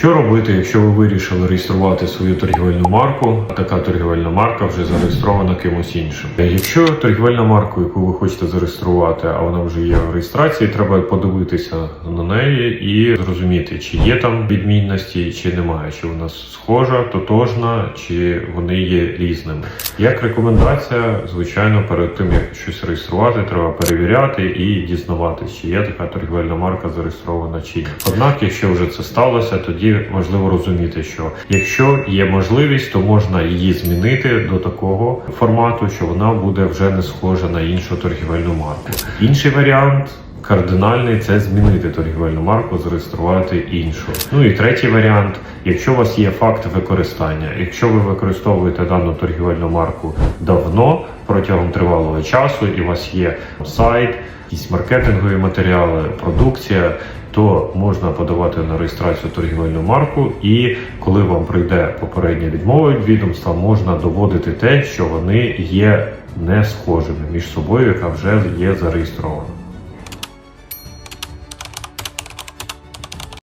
Що робити, якщо ви вирішили реєструвати свою торгівельну марку? а Така торгівельна марка вже зареєстрована кимось іншим. Якщо торгівельна марка, яку ви хочете зареєструвати, а вона вже є в реєстрації, треба подивитися на неї і зрозуміти, чи є там відмінності, чи немає, чи вона схожа, тотожна, чи вони є різними. Як рекомендація, звичайно, перед тим як щось реєструвати, треба перевіряти і дізнаватися, чи є така торгівельна марка зареєстрована чи ні. Однак, якщо вже це сталося, тоді важливо розуміти, що якщо є можливість, то можна її змінити до такого формату, що вона буде вже не схожа на іншу торгівельну марку. Інший варіант. Кардинальний це змінити торгівельну марку, зареєструвати іншу. Ну і третій варіант, якщо у вас є факт використання, якщо ви використовуєте дану торгівельну марку давно протягом тривалого часу, і у вас є сайт, якісь маркетингові матеріали, продукція, то можна подавати на реєстрацію торгівельну марку, і коли вам прийде попередня відмова від відомства, можна доводити те, що вони є не схожими між собою, яка вже є зареєстрована.